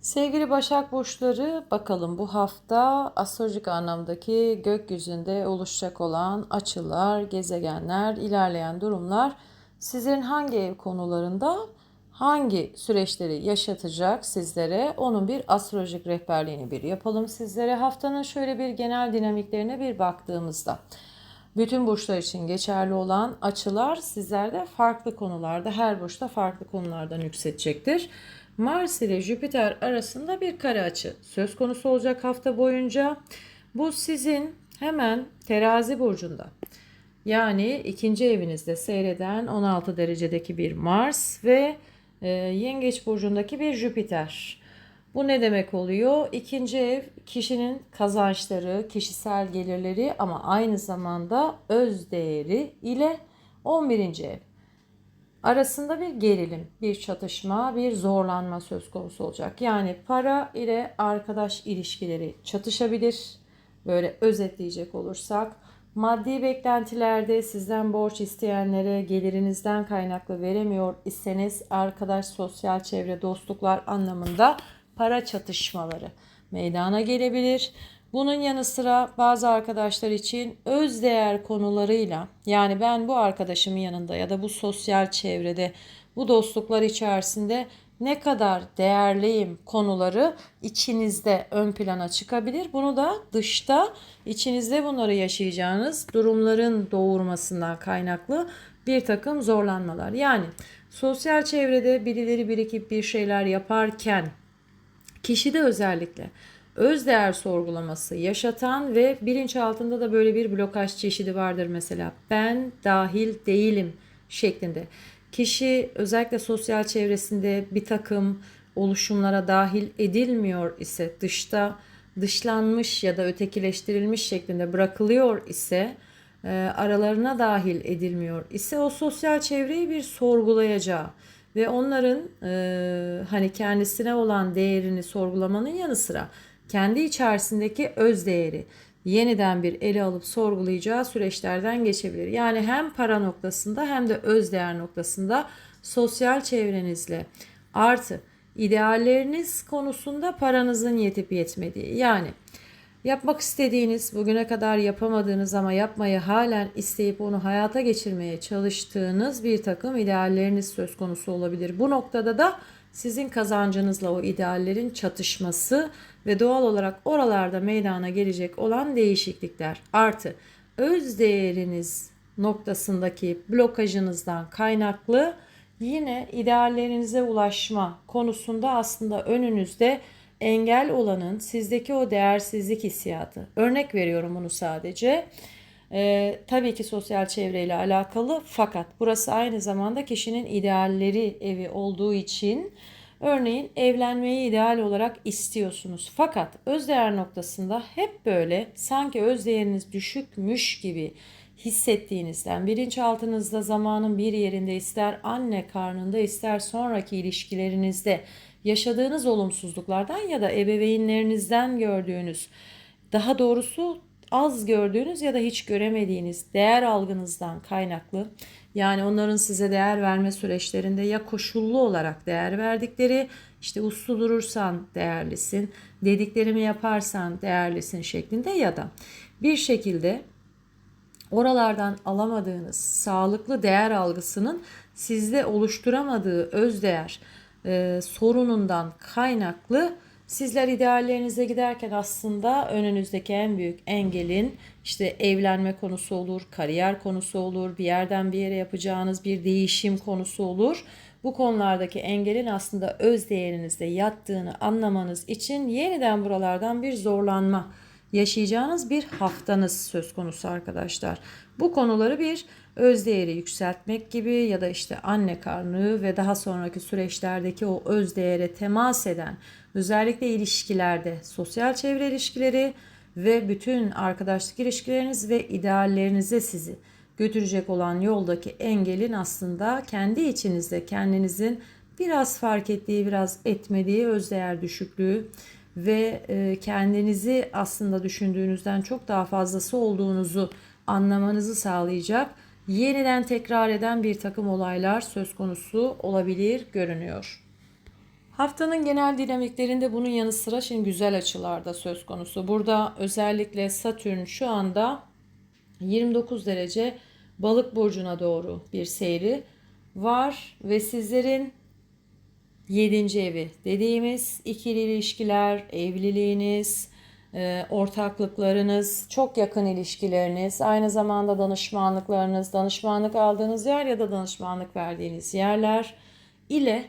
Sevgili Başak Burçları bakalım bu hafta astrolojik anlamdaki gökyüzünde oluşacak olan açılar, gezegenler, ilerleyen durumlar sizlerin hangi ev konularında hangi süreçleri yaşatacak sizlere onun bir astrolojik rehberliğini bir yapalım sizlere. Haftanın şöyle bir genel dinamiklerine bir baktığımızda bütün burçlar için geçerli olan açılar sizlerde farklı konularda her burçta farklı konulardan yükselecektir. Mars ile Jüpiter arasında bir kare açı söz konusu olacak hafta boyunca. Bu sizin hemen terazi burcunda yani ikinci evinizde seyreden 16 derecedeki bir Mars ve e, Yengeç burcundaki bir Jüpiter. Bu ne demek oluyor? İkinci ev kişinin kazançları, kişisel gelirleri ama aynı zamanda öz değeri ile 11. ev arasında bir gerilim, bir çatışma, bir zorlanma söz konusu olacak. Yani para ile arkadaş ilişkileri çatışabilir. Böyle özetleyecek olursak maddi beklentilerde sizden borç isteyenlere gelirinizden kaynaklı veremiyor iseniz arkadaş, sosyal çevre, dostluklar anlamında para çatışmaları meydana gelebilir. Bunun yanı sıra bazı arkadaşlar için öz değer konularıyla yani ben bu arkadaşımın yanında ya da bu sosyal çevrede bu dostluklar içerisinde ne kadar değerliyim konuları içinizde ön plana çıkabilir. Bunu da dışta içinizde bunları yaşayacağınız durumların doğurmasından kaynaklı bir takım zorlanmalar. Yani sosyal çevrede birileri birikip bir şeyler yaparken kişide özellikle öz değer sorgulaması yaşatan ve bilinçaltında da böyle bir blokaj çeşidi vardır mesela. Ben dahil değilim şeklinde. Kişi özellikle sosyal çevresinde bir takım oluşumlara dahil edilmiyor ise dışta dışlanmış ya da ötekileştirilmiş şeklinde bırakılıyor ise e, aralarına dahil edilmiyor ise o sosyal çevreyi bir sorgulayacağı ve onların e, hani kendisine olan değerini sorgulamanın yanı sıra kendi içerisindeki öz değeri yeniden bir ele alıp sorgulayacağı süreçlerden geçebilir. Yani hem para noktasında hem de öz değer noktasında sosyal çevrenizle artı idealleriniz konusunda paranızın yetip yetmediği yani yapmak istediğiniz, bugüne kadar yapamadığınız ama yapmayı halen isteyip onu hayata geçirmeye çalıştığınız bir takım idealleriniz söz konusu olabilir. Bu noktada da sizin kazancınızla o ideallerin çatışması ve doğal olarak oralarda meydana gelecek olan değişiklikler artı öz değeriniz noktasındaki blokajınızdan kaynaklı yine ideallerinize ulaşma konusunda aslında önünüzde engel olanın sizdeki o değersizlik hissiyatı. Örnek veriyorum bunu sadece. Ee, tabii ki sosyal çevreyle alakalı fakat burası aynı zamanda kişinin idealleri evi olduğu için örneğin evlenmeyi ideal olarak istiyorsunuz. Fakat özdeğer noktasında hep böyle sanki özdeğeriniz düşükmüş gibi hissettiğinizden bilinçaltınızda zamanın bir yerinde ister anne karnında ister sonraki ilişkilerinizde yaşadığınız olumsuzluklardan ya da ebeveynlerinizden gördüğünüz daha doğrusu az gördüğünüz ya da hiç göremediğiniz değer algınızdan kaynaklı yani onların size değer verme süreçlerinde ya koşullu olarak değer verdikleri işte uslu durursan değerlisin, dediklerimi yaparsan değerlisin şeklinde ya da bir şekilde oralardan alamadığınız sağlıklı değer algısının sizde oluşturamadığı öz değer e, sorunundan kaynaklı Sizler ideallerinize giderken aslında önünüzdeki en büyük engelin işte evlenme konusu olur, kariyer konusu olur, bir yerden bir yere yapacağınız bir değişim konusu olur. Bu konulardaki engelin aslında öz değerinizde yattığını anlamanız için yeniden buralardan bir zorlanma yaşayacağınız bir haftanız söz konusu arkadaşlar. Bu konuları bir öz değeri yükseltmek gibi ya da işte anne karnı ve daha sonraki süreçlerdeki o öz değere temas eden özellikle ilişkilerde sosyal çevre ilişkileri ve bütün arkadaşlık ilişkileriniz ve ideallerinize sizi götürecek olan yoldaki engelin aslında kendi içinizde kendinizin biraz fark ettiği, biraz etmediği özdeğer düşüklüğü ve e, kendinizi aslında düşündüğünüzden çok daha fazlası olduğunuzu anlamanızı sağlayacak yeniden tekrar eden bir takım olaylar söz konusu olabilir görünüyor. Haftanın genel dinamiklerinde bunun yanı sıra şimdi güzel açılarda söz konusu. Burada özellikle Satürn şu anda 29 derece balık burcuna doğru bir seyri var ve sizlerin 7. evi dediğimiz ikili ilişkiler, evliliğiniz, ortaklıklarınız, çok yakın ilişkileriniz, aynı zamanda danışmanlıklarınız, danışmanlık aldığınız yer ya da danışmanlık verdiğiniz yerler ile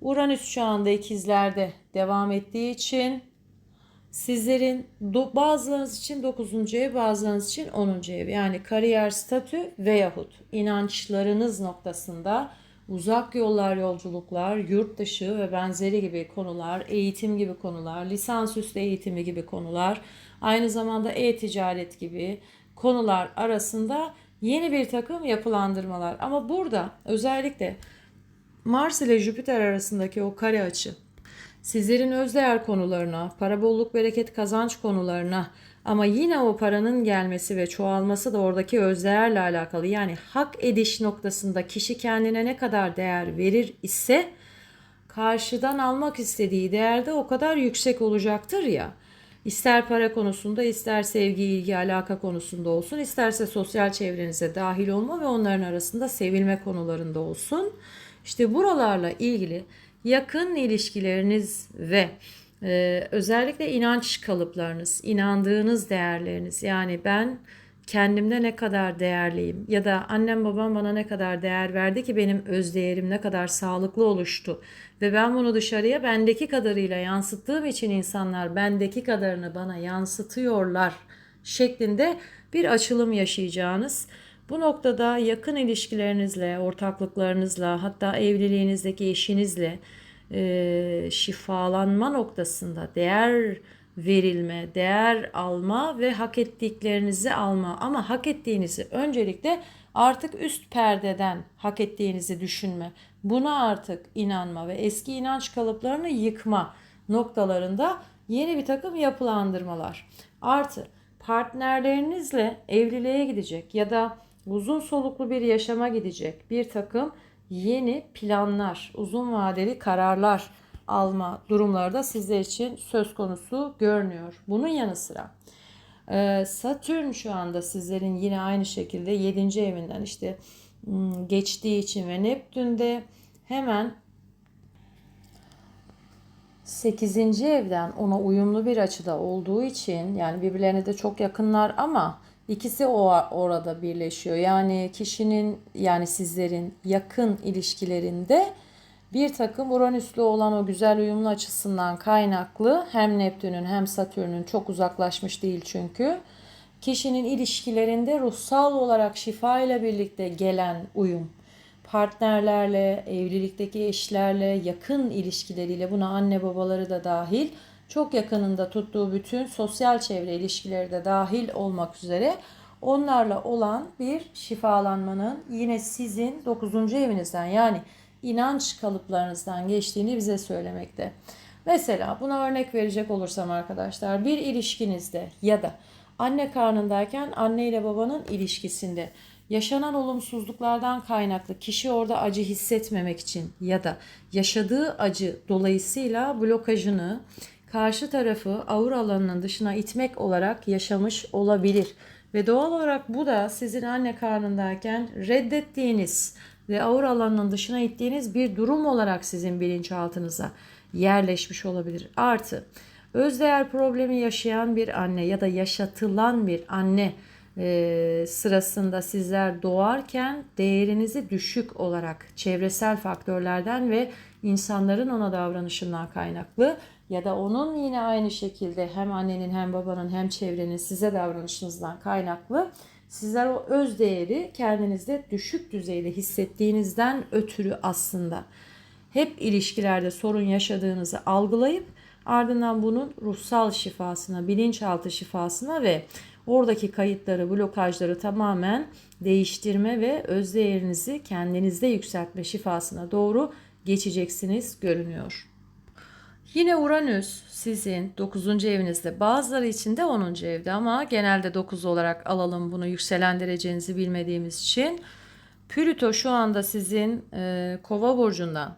Uranüs şu anda ikizlerde devam ettiği için sizlerin bazılarınız için 9. ev, bazılarınız için 10. ev. Yani kariyer statü veyahut inançlarınız noktasında uzak yollar, yolculuklar, yurt dışı ve benzeri gibi konular, eğitim gibi konular, lisansüstü eğitimi gibi konular, aynı zamanda e-ticaret gibi konular arasında yeni bir takım yapılandırmalar. Ama burada özellikle Mars ile Jüpiter arasındaki o kare açı sizlerin özdeğer konularına, para bolluk bereket kazanç konularına ama yine o paranın gelmesi ve çoğalması da oradaki özdeğerle alakalı. Yani hak ediş noktasında kişi kendine ne kadar değer verir ise karşıdan almak istediği değerde o kadar yüksek olacaktır ya. İster para konusunda, ister sevgi, ilgi, alaka konusunda olsun, isterse sosyal çevrenize dahil olma ve onların arasında sevilme konularında olsun. İşte buralarla ilgili yakın ilişkileriniz ve e, özellikle inanç kalıplarınız, inandığınız değerleriniz. Yani ben kendimde ne kadar değerliyim ya da annem babam bana ne kadar değer verdi ki benim öz değerim ne kadar sağlıklı oluştu? Ve ben bunu dışarıya bendeki kadarıyla yansıttığım için insanlar bendeki kadarını bana yansıtıyorlar şeklinde bir açılım yaşayacağınız bu noktada yakın ilişkilerinizle, ortaklıklarınızla, hatta evliliğinizdeki eşinizle e, şifalanma noktasında değer verilme, değer alma ve hak ettiklerinizi alma. Ama hak ettiğinizi öncelikle artık üst perdeden hak ettiğinizi düşünme. Buna artık inanma ve eski inanç kalıplarını yıkma noktalarında yeni bir takım yapılandırmalar. Artı partnerlerinizle evliliğe gidecek ya da uzun soluklu bir yaşama gidecek bir takım yeni planlar, uzun vadeli kararlar alma durumları da sizler için söz konusu görünüyor. Bunun yanı sıra e, Satürn şu anda sizlerin yine aynı şekilde 7. evinden işte geçtiği için ve Neptün de hemen 8. evden ona uyumlu bir açıda olduğu için yani birbirlerine de çok yakınlar ama İkisi o orada birleşiyor. Yani kişinin yani sizlerin yakın ilişkilerinde bir takım Uranüs'lü olan o güzel uyumlu açısından kaynaklı hem Neptün'ün hem Satürn'ün çok uzaklaşmış değil çünkü. Kişinin ilişkilerinde ruhsal olarak şifa ile birlikte gelen uyum, partnerlerle, evlilikteki eşlerle, yakın ilişkileriyle buna anne babaları da dahil çok yakınında tuttuğu bütün sosyal çevre ilişkileri de dahil olmak üzere onlarla olan bir şifalanmanın yine sizin 9. evinizden yani inanç kalıplarınızdan geçtiğini bize söylemekte. Mesela buna örnek verecek olursam arkadaşlar bir ilişkinizde ya da anne karnındayken anne ile babanın ilişkisinde yaşanan olumsuzluklardan kaynaklı kişi orada acı hissetmemek için ya da yaşadığı acı dolayısıyla blokajını karşı tarafı ağır alanının dışına itmek olarak yaşamış olabilir. Ve doğal olarak bu da sizin anne karnındayken reddettiğiniz ve ağır alanının dışına ittiğiniz bir durum olarak sizin bilinçaltınıza yerleşmiş olabilir. Artı özdeğer problemi yaşayan bir anne ya da yaşatılan bir anne e, sırasında sizler doğarken değerinizi düşük olarak çevresel faktörlerden ve insanların ona davranışından kaynaklı ya da onun yine aynı şekilde hem annenin hem babanın hem çevrenin size davranışınızdan kaynaklı sizler o öz değeri kendinizde düşük düzeyde hissettiğinizden ötürü aslında hep ilişkilerde sorun yaşadığınızı algılayıp ardından bunun ruhsal şifasına, bilinçaltı şifasına ve oradaki kayıtları, blokajları tamamen değiştirme ve öz değerinizi kendinizde yükseltme şifasına doğru geçeceksiniz görünüyor. Yine Uranüs sizin 9. evinizde bazıları için de 10. evde ama genelde 9 olarak alalım bunu yükselen derecenizi bilmediğimiz için. Plüto şu anda sizin e, kova burcundan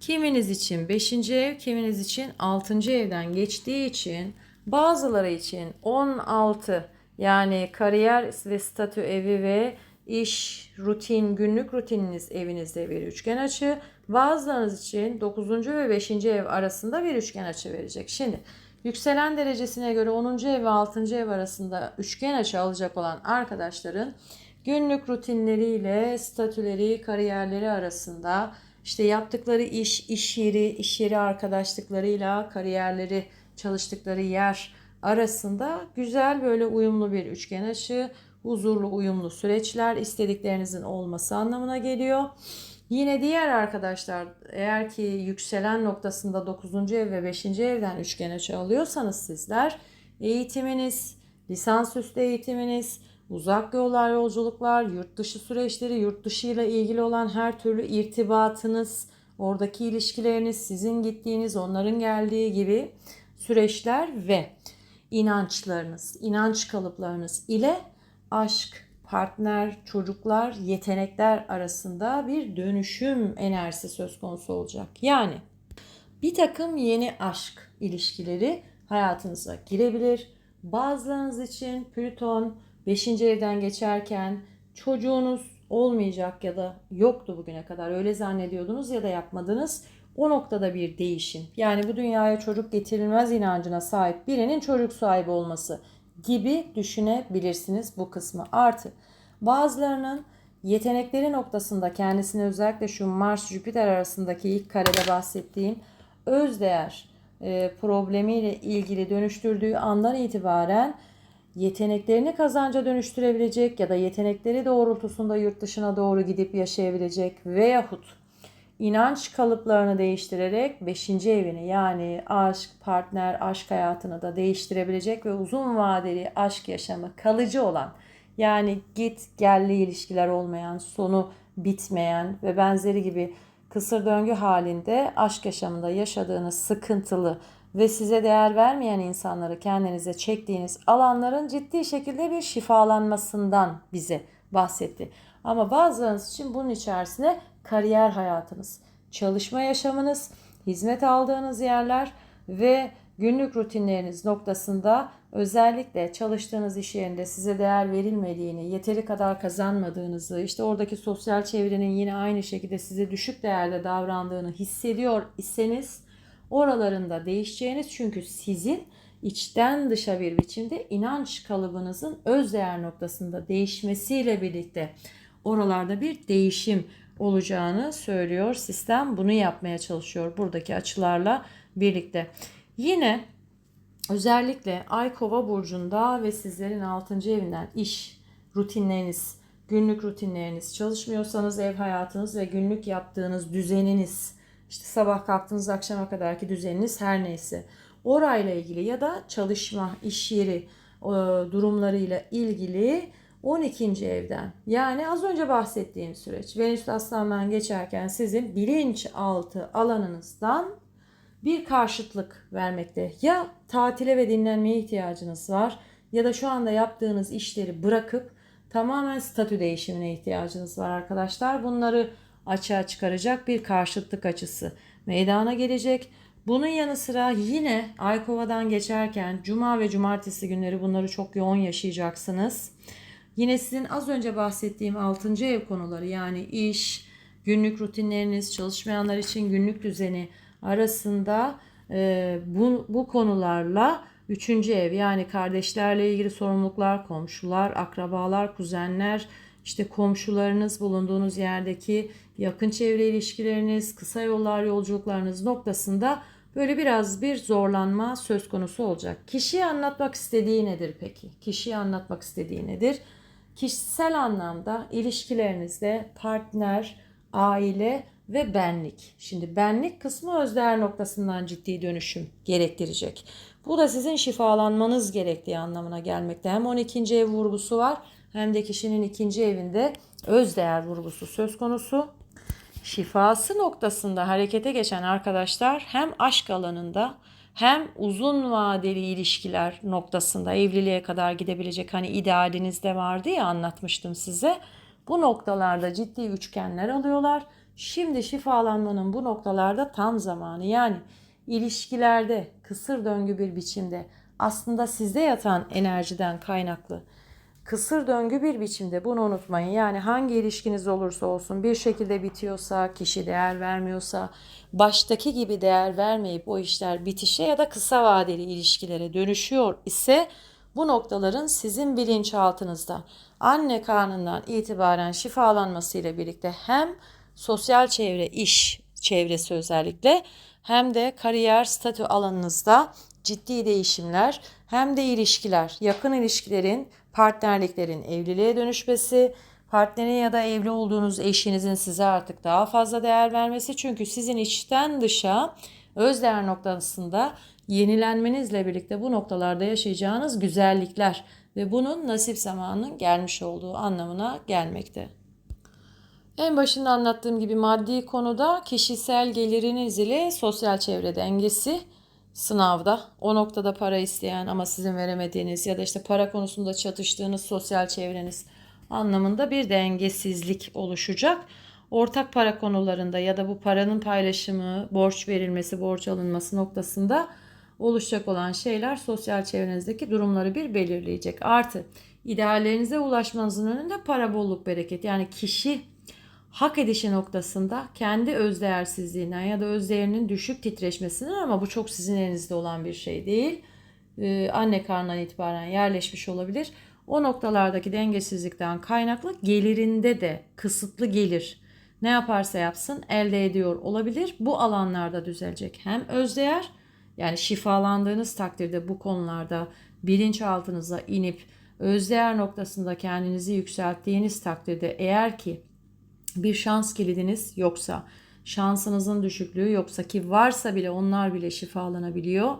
Kiminiz için 5. ev, kiminiz için 6. evden geçtiği için bazıları için 16 yani kariyer ve statü evi ve iş, rutin, günlük rutininiz evinizde bir üçgen açı. Bazılarınız için 9. ve 5. ev arasında bir üçgen açı verecek. Şimdi yükselen derecesine göre 10. ev ve 6. ev arasında üçgen açı alacak olan arkadaşların günlük rutinleriyle statüleri, kariyerleri arasında işte yaptıkları iş, iş yeri, iş yeri arkadaşlıklarıyla kariyerleri, çalıştıkları yer arasında güzel böyle uyumlu bir üçgen açı, huzurlu uyumlu süreçler istediklerinizin olması anlamına geliyor. Yine diğer arkadaşlar eğer ki yükselen noktasında 9. ev ve 5. evden üçgen açı alıyorsanız sizler eğitiminiz, lisansüstü eğitiminiz, uzak yollar, yolculuklar, yurt dışı süreçleri, yurt dışı ile ilgili olan her türlü irtibatınız, oradaki ilişkileriniz, sizin gittiğiniz, onların geldiği gibi süreçler ve inançlarınız, inanç kalıplarınız ile aşk, partner, çocuklar, yetenekler arasında bir dönüşüm enerjisi söz konusu olacak. Yani bir takım yeni aşk ilişkileri hayatınıza girebilir. Bazılarınız için Plüton 5. evden geçerken çocuğunuz olmayacak ya da yoktu bugüne kadar öyle zannediyordunuz ya da yapmadınız. O noktada bir değişim. Yani bu dünyaya çocuk getirilmez inancına sahip birinin çocuk sahibi olması gibi düşünebilirsiniz bu kısmı. Artı bazılarının yetenekleri noktasında kendisini özellikle şu Mars-Jüpiter arasındaki ilk karede bahsettiğim özdeğer e, problemiyle ilgili dönüştürdüğü andan itibaren yeteneklerini kazanca dönüştürebilecek ya da yetenekleri doğrultusunda yurt dışına doğru gidip yaşayabilecek veyahut inanç kalıplarını değiştirerek 5. evini yani aşk, partner, aşk hayatını da değiştirebilecek ve uzun vadeli aşk yaşamı kalıcı olan yani git gelli ilişkiler olmayan, sonu bitmeyen ve benzeri gibi kısır döngü halinde aşk yaşamında yaşadığınız sıkıntılı ve size değer vermeyen insanları kendinize çektiğiniz alanların ciddi şekilde bir şifalanmasından bize bahsetti. Ama bazılarınız için bunun içerisine kariyer hayatınız, çalışma yaşamınız, hizmet aldığınız yerler ve günlük rutinleriniz noktasında özellikle çalıştığınız iş yerinde size değer verilmediğini, yeteri kadar kazanmadığınızı, işte oradaki sosyal çevrenin yine aynı şekilde size düşük değerde davrandığını hissediyor iseniz oralarında değişeceğiniz çünkü sizin içten dışa bir biçimde inanç kalıbınızın öz değer noktasında değişmesiyle birlikte oralarda bir değişim olacağını söylüyor. Sistem bunu yapmaya çalışıyor buradaki açılarla birlikte. Yine özellikle Ay Kova burcunda ve sizlerin 6. evinden iş rutinleriniz, günlük rutinleriniz, çalışmıyorsanız ev hayatınız ve günlük yaptığınız düzeniniz, işte sabah kalktığınız akşama kadarki düzeniniz her neyse orayla ilgili ya da çalışma, iş yeri durumlarıyla ilgili 12. evden yani az önce bahsettiğim süreç Venüs Aslan'dan geçerken sizin bilinçaltı alanınızdan bir karşıtlık vermekte. Ya tatile ve dinlenmeye ihtiyacınız var ya da şu anda yaptığınız işleri bırakıp tamamen statü değişimine ihtiyacınız var arkadaşlar. Bunları açığa çıkaracak bir karşıtlık açısı meydana gelecek. Bunun yanı sıra yine Aykova'dan geçerken cuma ve cumartesi günleri bunları çok yoğun yaşayacaksınız. Yine sizin az önce bahsettiğim 6. ev konuları yani iş, günlük rutinleriniz, çalışmayanlar için günlük düzeni arasında e, bu, bu konularla üçüncü ev yani kardeşlerle ilgili sorumluluklar, komşular, akrabalar, kuzenler, işte komşularınız, bulunduğunuz yerdeki yakın çevre ilişkileriniz, kısa yollar yolculuklarınız noktasında böyle biraz bir zorlanma söz konusu olacak. Kişiye anlatmak istediği nedir peki? Kişiye anlatmak istediği nedir? Kişisel anlamda ilişkilerinizde partner, aile ve benlik. Şimdi benlik kısmı özdeğer noktasından ciddi dönüşüm gerektirecek. Bu da sizin şifalanmanız gerektiği anlamına gelmekte. Hem 12. ev vurgusu var hem de kişinin ikinci evinde özdeğer vurgusu söz konusu. Şifası noktasında harekete geçen arkadaşlar hem aşk alanında hem uzun vadeli ilişkiler noktasında evliliğe kadar gidebilecek hani idealinizde vardı ya anlatmıştım size. Bu noktalarda ciddi üçgenler alıyorlar Şimdi şifalanmanın bu noktalarda tam zamanı. Yani ilişkilerde kısır döngü bir biçimde aslında sizde yatan enerjiden kaynaklı kısır döngü bir biçimde bunu unutmayın. Yani hangi ilişkiniz olursa olsun bir şekilde bitiyorsa, kişi değer vermiyorsa, baştaki gibi değer vermeyip o işler bitişe ya da kısa vadeli ilişkilere dönüşüyor ise bu noktaların sizin bilinçaltınızda anne karnından itibaren şifalanması ile birlikte hem sosyal çevre, iş çevresi özellikle hem de kariyer statü alanınızda ciddi değişimler hem de ilişkiler, yakın ilişkilerin, partnerliklerin evliliğe dönüşmesi, partnerin ya da evli olduğunuz eşinizin size artık daha fazla değer vermesi çünkü sizin içten dışa öz değer noktasında yenilenmenizle birlikte bu noktalarda yaşayacağınız güzellikler ve bunun nasip zamanının gelmiş olduğu anlamına gelmekte. En başında anlattığım gibi maddi konuda kişisel geliriniz ile sosyal çevre dengesi sınavda o noktada para isteyen ama sizin veremediğiniz ya da işte para konusunda çatıştığınız sosyal çevreniz anlamında bir dengesizlik oluşacak. Ortak para konularında ya da bu paranın paylaşımı, borç verilmesi, borç alınması noktasında oluşacak olan şeyler sosyal çevrenizdeki durumları bir belirleyecek. Artı ideallerinize ulaşmanızın önünde para bolluk bereket yani kişi hak edişi noktasında kendi özdeğersizliğinden ya da özdeğerinin düşük titreşmesinden ama bu çok sizin elinizde olan bir şey değil. Ee, anne karnından itibaren yerleşmiş olabilir. O noktalardaki dengesizlikten kaynaklı gelirinde de kısıtlı gelir ne yaparsa yapsın elde ediyor olabilir. Bu alanlarda düzelecek. Hem özdeğer yani şifalandığınız takdirde bu konularda bilinçaltınıza inip özdeğer noktasında kendinizi yükselttiğiniz takdirde eğer ki bir şans kilidiniz yoksa, şansınızın düşüklüğü yoksa ki varsa bile onlar bile şifalanabiliyor.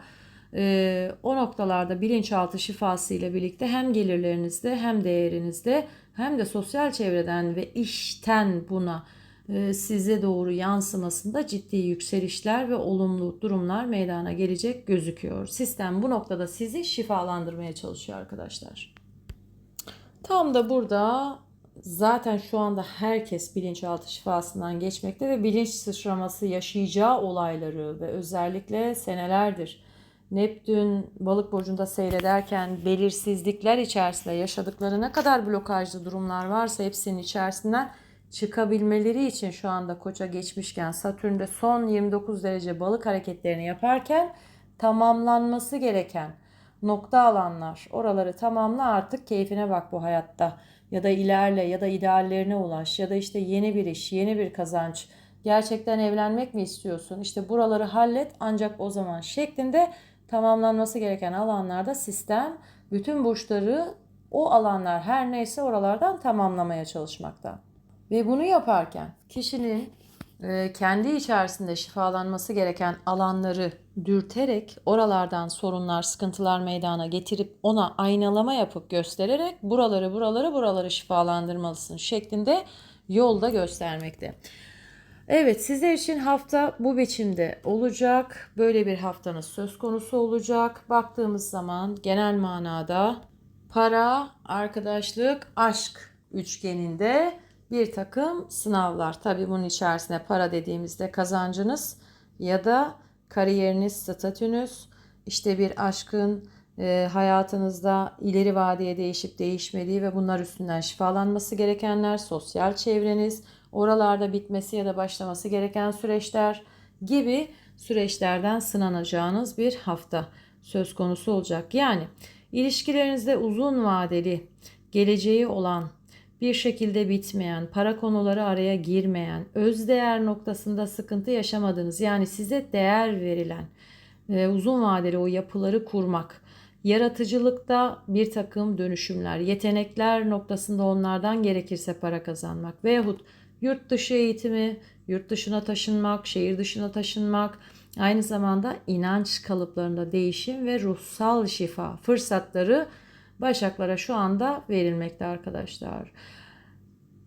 Ee, o noktalarda bilinçaltı şifası ile birlikte hem gelirlerinizde hem değerinizde hem de sosyal çevreden ve işten buna e, size doğru yansımasında ciddi yükselişler ve olumlu durumlar meydana gelecek gözüküyor. Sistem bu noktada sizi şifalandırmaya çalışıyor arkadaşlar. Tam da burada zaten şu anda herkes bilinçaltı şifasından geçmekte ve bilinç sıçraması yaşayacağı olayları ve özellikle senelerdir Neptün balık burcunda seyrederken belirsizlikler içerisinde yaşadıkları ne kadar blokajlı durumlar varsa hepsinin içerisinden çıkabilmeleri için şu anda koça geçmişken Satürn'de son 29 derece balık hareketlerini yaparken tamamlanması gereken nokta alanlar oraları tamamla artık keyfine bak bu hayatta ya da ilerle ya da ideallerine ulaş ya da işte yeni bir iş, yeni bir kazanç. Gerçekten evlenmek mi istiyorsun? İşte buraları hallet ancak o zaman şeklinde tamamlanması gereken alanlarda sistem bütün burçları o alanlar her neyse oralardan tamamlamaya çalışmakta. Ve bunu yaparken kişinin kendi içerisinde şifalanması gereken alanları dürterek oralardan sorunlar, sıkıntılar meydana getirip ona aynalama yapıp göstererek buraları buraları buraları şifalandırmalısın şeklinde yolda göstermekte. Evet sizler için hafta bu biçimde olacak. Böyle bir haftanız söz konusu olacak. Baktığımız zaman genel manada para, arkadaşlık, aşk üçgeninde bir takım sınavlar. Tabii bunun içerisine para dediğimizde kazancınız ya da kariyeriniz, statünüz, işte bir aşkın e, hayatınızda ileri vadeye değişip değişmediği ve bunlar üstünden şifalanması gerekenler, sosyal çevreniz, oralarda bitmesi ya da başlaması gereken süreçler gibi süreçlerden sınanacağınız bir hafta söz konusu olacak. Yani ilişkilerinizde uzun vadeli geleceği olan bir şekilde bitmeyen, para konuları araya girmeyen, öz değer noktasında sıkıntı yaşamadığınız yani size değer verilen e, uzun vadeli o yapıları kurmak, yaratıcılıkta bir takım dönüşümler, yetenekler noktasında onlardan gerekirse para kazanmak veyahut yurt dışı eğitimi, yurt dışına taşınmak, şehir dışına taşınmak, aynı zamanda inanç kalıplarında değişim ve ruhsal şifa fırsatları Başaklara şu anda verilmekte arkadaşlar.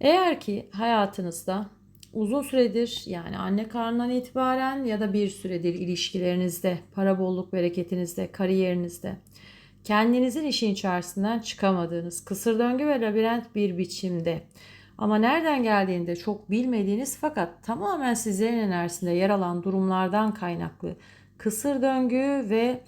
Eğer ki hayatınızda uzun süredir yani anne karnından itibaren ya da bir süredir ilişkilerinizde, para bolluk bereketinizde, kariyerinizde kendinizin işin içerisinden çıkamadığınız kısır döngü ve labirent bir biçimde Ama nereden geldiğinde çok bilmediğiniz fakat tamamen sizlerin enerjisinde yer alan durumlardan kaynaklı kısır döngü ve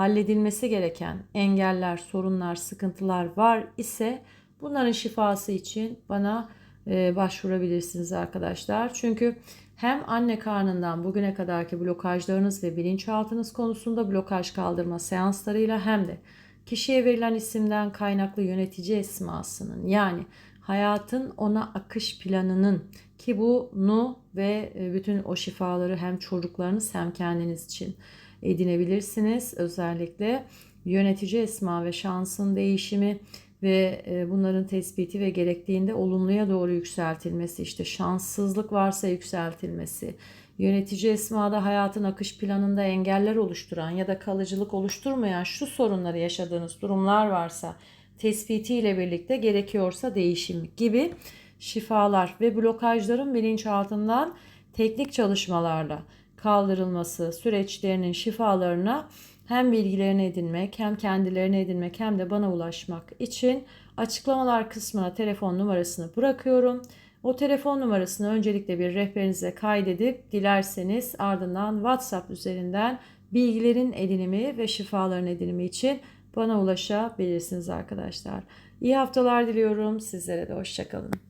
halledilmesi gereken engeller, sorunlar, sıkıntılar var ise bunların şifası için bana e, başvurabilirsiniz arkadaşlar. Çünkü hem anne karnından bugüne kadarki blokajlarınız ve bilinçaltınız konusunda blokaj kaldırma seanslarıyla hem de kişiye verilen isimden kaynaklı yönetici esmasının yani hayatın ona akış planının ki bunu ve e, bütün o şifaları hem çocuklarınız hem kendiniz için edinebilirsiniz. Özellikle yönetici esma ve şansın değişimi ve e, bunların tespiti ve gerektiğinde olumluya doğru yükseltilmesi, işte şanssızlık varsa yükseltilmesi, yönetici esmada hayatın akış planında engeller oluşturan ya da kalıcılık oluşturmayan şu sorunları yaşadığınız durumlar varsa tespitiyle birlikte gerekiyorsa değişim gibi şifalar ve blokajların bilinçaltından teknik çalışmalarla kaldırılması süreçlerinin şifalarına hem bilgilerini edinmek hem kendilerini edinmek hem de bana ulaşmak için açıklamalar kısmına telefon numarasını bırakıyorum. O telefon numarasını öncelikle bir rehberinize kaydedip dilerseniz ardından WhatsApp üzerinden bilgilerin edinimi ve şifaların edinimi için bana ulaşabilirsiniz arkadaşlar. İyi haftalar diliyorum. Sizlere de hoşçakalın.